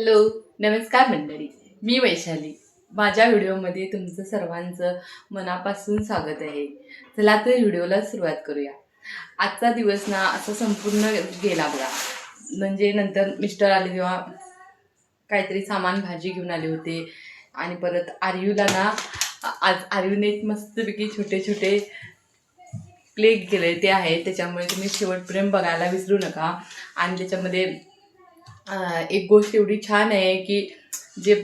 Hello नमस्कार मंडळी. मी वैशाली. माझ्या व्हिडिओमध्ये तुमचं सर्वांचं मनापासून स्वागत आहे. चला तर व्हिडिओला सुरुवात करूया. आजचा दिवस ना असा संपूर्ण गेला बघा. म्हणजे नंतर मिस्टर आले तेव्हा काहीतरी सामान भाजी घेऊन आले होते. आणि परत आर्यूला ना आज आर्यूने एक मस्तपैकी छोटे छोटे प्ले केले ते आहे. त्याच्यामुळे तुम्ही शेवटपर्यंत बघायला विसरू नका. आणि त्याच्यामध्ये एक गोष्ट एवढी छान आहे की जे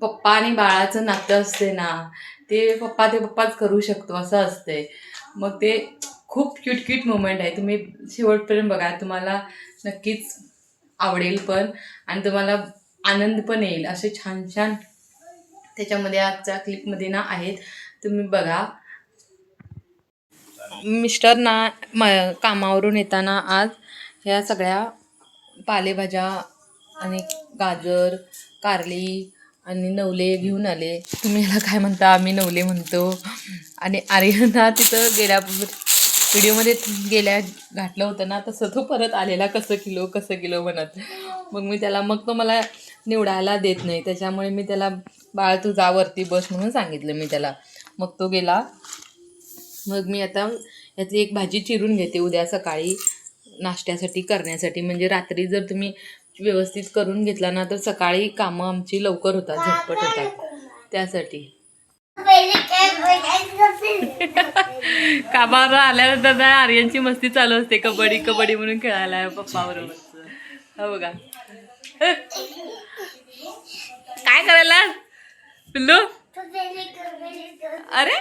पप्पा आणि बाळाचं नातं असते ना ते पप्पा ते पप्पाच करू शकतो असं असते. मग ते खूप क्यूट क्यूट मुमेंट आहे. तुम्ही शेवटपर्यंत बघा तुम्हाला नक्कीच आवडेल पण आणि तुम्हाला आनंद पण येईल. असे छान छान त्याच्यामध्ये आजच्या क्लिपमध्ये ना आहेत. तुम्ही बघा. मिस्टर ना म कामावरून येताना आज ह्या सगळ्या पालेभाज्या आणि गाजर कारली आणि नवले घेऊन आले. तुम्ही याला काय म्हणता? आम्ही नवले म्हणतो. आणि आर्यना तिथं गेल्या व्हिडिओमध्ये गेल्या घातलं होतं ना तसं तो परत आलेला कसं किलो कसं किलो म्हणत. मग मी त्याला मग तो मला निवडायला देत नाही. त्याच्यामुळे मी त्याला बाळ तू जा वरती बस म्हणून सांगितलं मी त्याला. मग तो गेला. मग मी आता यातली एक भाजी चिरून घेते उद्या सकाळी. नाश्त्यासाठी करण्यासाठी. म्हणजे रात्री जर तुम्ही व्यवस्थित करून घेतला ना तर सकाळी कामं आमची लवकर होतात झटपट होतात. त्यासाठी. कामावर आल्यानंतर ना आर्यनची मस्ती चालू असते कबड्डी कबड्डी म्हणून खेळायला पप्पा बरोबर. हो बघा. काय करायला? पिल्लू? अरे.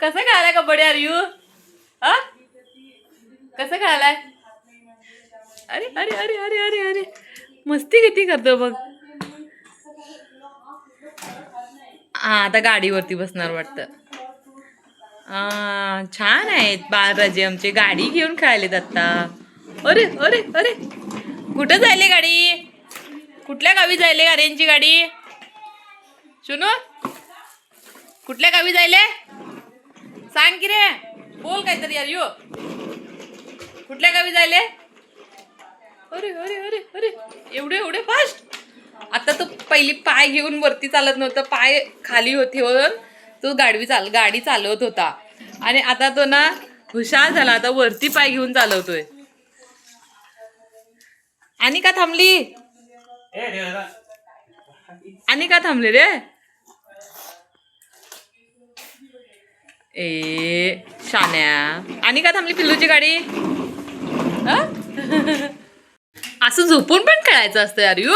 कसं खेळायला कबड्डी आर यू? कसं खेळायलाय अरे अरे अरे अरे अरे अरे. मस्ती किती करतो बघ. हा आता गाडीवरती बसणार वाटतं. छान आहेत बाळराजे आमचे. गाडी घेऊन खेळायलेत आत्ता. अरे अरे अरे. कुठं जायले गाडी? कुठल्या गावी जायले अरेंची गाडी? सुनो कुठल्या गावी जायले? सांग की रे. बोल काहीतरी यार यो. कुठल्या गावी जायले? अरे अरे अरे अरे. एवढे एवढे फास्ट आता तो पहिली पाय घेऊन वरती चालत नव्हता. पाय खाली होते होऊन तो गाडवी चाल गाडी चालवत होता. आणि आता तो ना हुशार झाला. आता वरती पाय घेऊन चालवतोय. आणि का थांबली आणि का थांबले रे? ए शान्या. आणि का थांबली पिल्लूची गाडी? असं झोपून पण खेळायचं असतं यार यू.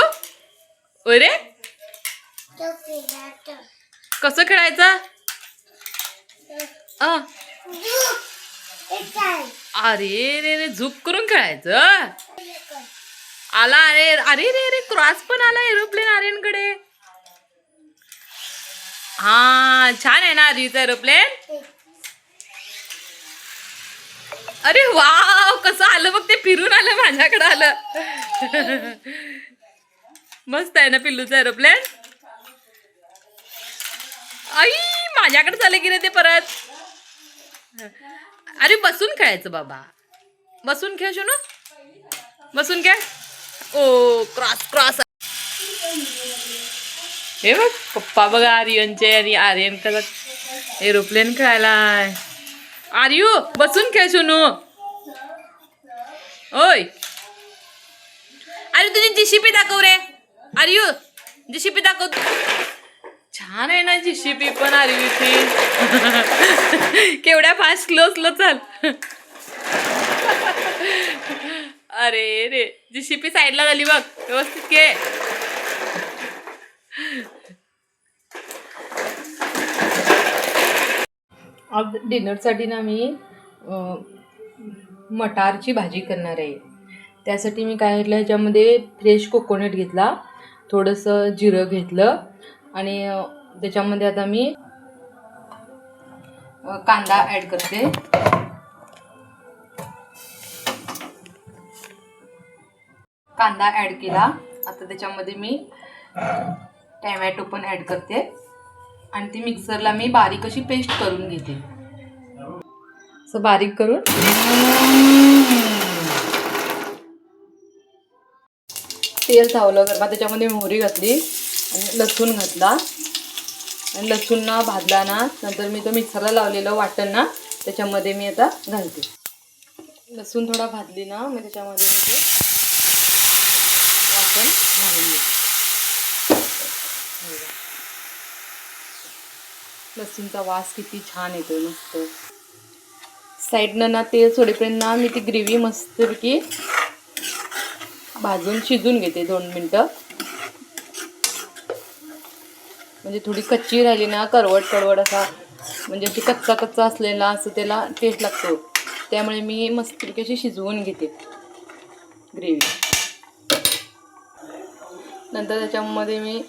अरे कसं खेळायचं? अरे रे रे झुप करून खेळायचं? आला अरे अरे रे रे क्रॉस पण आला एरोप्लेन आर्यनकडे. हा छान आहे ना आर्यूचा एरोप्लेन? अरे वाव कसं आलं बघ ते फिरून आलं माझ्याकडे आलं. मस्त आहे ना पिल्लूचं एरोप्लेन आई माझ्याकडे चाले की नाही ते परत. अरे बसून खेळायचं बाबा. बसून खेळ शोनू. बसून खेळ. ओ क्रॉस क्रॉस हे बघ पप्पा बघा आर्यनचे आणि आर्यन कसं एरोप्लेन खेळायला आर्यू बसून खेळ सोनू. ओय. अरे तुझी जिशिपी दाखव रे. आर्यू जिशिपी दाखव. छान आहे ना जिशिपी पण आर्यूची केवढ्या फास्ट स्लो स्लो चाल. अरे रे. जिशिपी साईडला झाली बघ. व्यवस्थित के आज डिनरसाठी ना मी मटारची भाजी करणार आहे. त्यासाठी मी काय घेतलं ह्याच्यामध्ये फ्रेश कोकोनट घेतला थोडंसं जिरं घेतलं आणि त्याच्यामध्ये आता मी कांदा ॲड करते. कांदा ॲड केला. आता त्याच्यामध्ये मी टॅमॅटो पण ॲड करते. आणि ती मिक्सरला मी बारीक अशी पेस्ट करून घेते. असं बारीक करून. तेल चावलं गरमा त्याच्यामध्ये मोहरी घातली आणि लसूण घातला. आणि लसूण ना भाजला ना नंतर मी तो मिक्सरला लावलेलं वाटण ना त्याच्यामध्ये मी आता घालते. लसूण थोडा भाजली ना मग त्याच्यामध्ये मी ते वाटण घालून घेते. लसूणचा वास किती छान येतो मस्त. साईडनं ना तेल सोडेपर्यंत ना मी ती ग्रेव्ही मस्तपैकी भाजून शिजून घेते दोन मिनटं. म्हणजे थोडी कच्ची राहिली ना करवट करवट असा म्हणजे अशी कच्चा कच्चा असलेला असं त्याला टेस्ट लागतो. त्यामुळे मी मस्तपैकी अशी शिजवून घेते ग्रेव्ही. नंतर त्याच्यामध्ये मी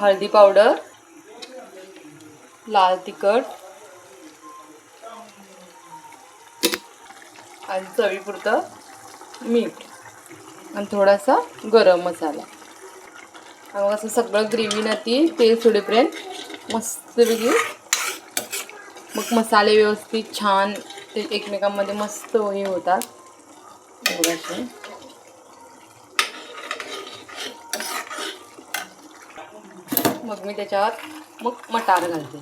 हळदी पावडर लाल तिखट. आणि चवीपुरतं मीठ. आणि थोडासा गरम मसाला. आणि मग असं सगळं ग्रेव्ही ना ती तेल सोडेपर्यंत मस्तपैकी मग मसाले व्यवस्थित छान ते एकमेकांमध्ये मस्त हे होतात. थोडासे मग मी त्याच्यात मग मटार घालते.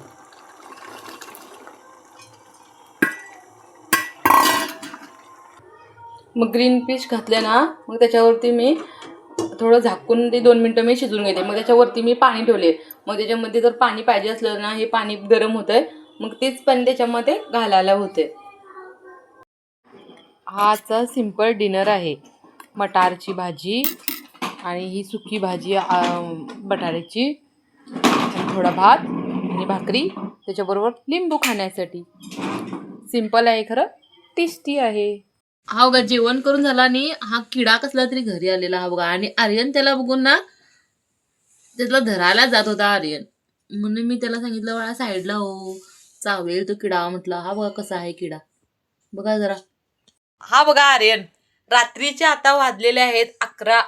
मग ग्रीन पीस घातले ना मग त्याच्यावरती मी थोडं झाकून ते दोन मिनटं मी शिजवून घेते. मग त्याच्यावरती मी पाणी ठेवले. मग त्याच्यामध्ये जर पाणी पाहिजे असलं ना हे पाणी गरम होतं आहे मग तेच पाणी त्याच्यामध्ये घालायला होते हा आजचा सिंपल डिनर आहे. मटारची भाजी आणि ही सुकी भाजी बटाट्याची. थोडा भात आणि भाकरी त्याच्याबरोबर लिंबू खाण्यासाठी. सिंपल आहे खरं? टेस्टी आहे. हा बघा जेवण करून झाला आणि हा किडा कसला तरी घरी आलेला हा बघा. आणि आर्यन त्याला बघून ना त्याला धरायला जात होता आर्यन. म्हणून मी त्याला सांगितलं बाळा साईडला हो. चावेल तो किडा. म्हटला हा बघा कसा आहे किडा. बघा जरा. हा बघा आर्यन. रात्रीचे आता वाजलेले आहेत अकरा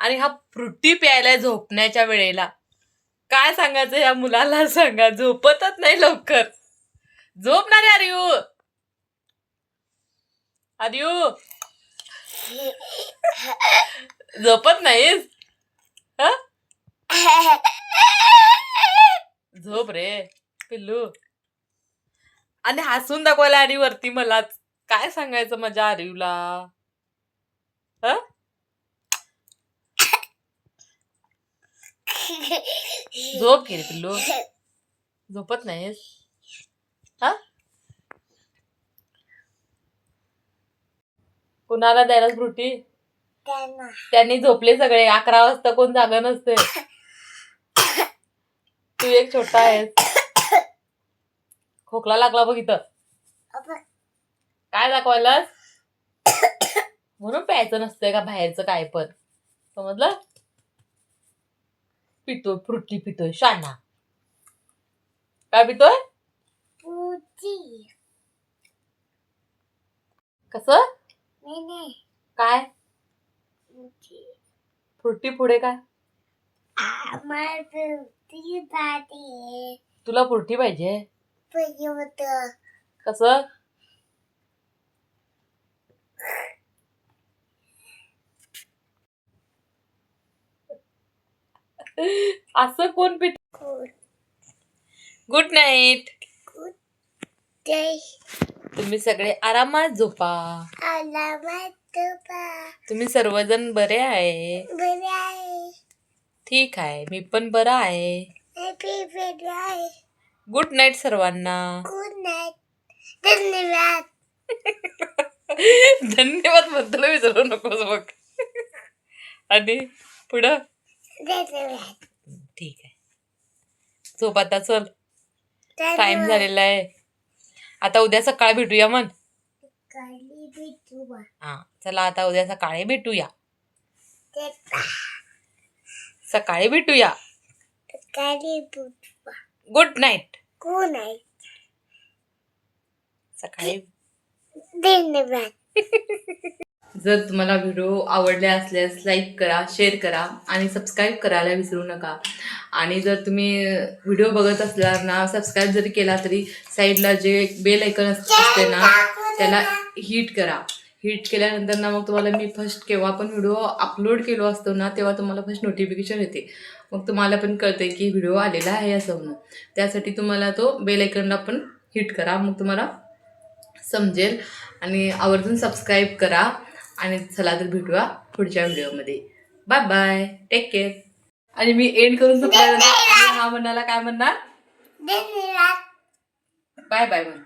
आणि हा फ्रुटी प्यायला झोपण्याच्या वेळेला. काय सांगायचं या मुलाला? सांगा. झोपतच नाही लवकर. झोपणारे आर्यू. अरियू झोपत नाहीस? झोप रे पिल्लू. आणि हसून दाखवायला आणि वरती मलाच. काय सांगायचं माझ्या आर्यूला? ह? झोप घे रे पिल्लू. झोपत नाहीस हा? कुणाला द्यायला फ्रुटी त्यांनी. झोपले सगळे. अकरा वाजता कोण जागा नसते. तू एक छोटा आहेस. खोकला लागला बघ इथं. काय दाखवायलास? म्हणून प्यायचं नसतंय का बाहेरचं काय पण? समजलं? पितोय फ्रुटी पितोय शाना. काय पितोय? कस? काय? फ्रुटी. पुढे काय? तुला फ्रुटी पाहिजे? कसं? असं कोण पित गुड नाईट तुम्ही सगळे आरामात झोपा. तुम्ही सर्वजण बरे आहे? ठीक आहे. मी पण बरा आहे. गुड नाईट सर्वांना. धन्यवाद. धन्यवादबद्दल विसरू नकोस बघ. आणि पुढं? ठीक आहे. झोप आता चल. टाइम झालेला आहे. आता उद्या सकाळी भेटूया मन हा चला आता उद्या सकाळी भेटूया. सकाळी भेटूया. गुड नाईट कोण आहे सकाळी. धन्यवाद. जर तुम्हाला व्हिडिओ आवडले असल्यास लाईक करा शेअर करा आणि सबस्क्राईब करायला विसरू नका. आणि जर तुम्ही व्हिडिओ बघत असल्यावर ना सबस्क्राईब जरी केला तरी साईडला जे बेल ऐकन असते ना त्याला हिट करा. हिट केल्यानंतर ना मग तुम्हाला मी फर्स्ट केव्हा पण व्हिडिओ अपलोड केलो असतो ना तेव्हा तुम्हाला फर्स्ट नोटिफिकेशन येते. मग तुम्हाला पण कळते की व्हिडिओ आलेला आहे असं म्हणून. त्यासाठी तुम्हाला तो बेल आयकनला पण हिट करा. मग तुम्हाला समजेल. आणि आवर्जून सबस्क्राईब करा. आणि चला तर भेटूया पुढच्या व्हिडिओमध्ये. बाय बाय टेक केअर आणि मी एंड करून हा म्हणाला काय म्हणणार? बाय बाय म्हण.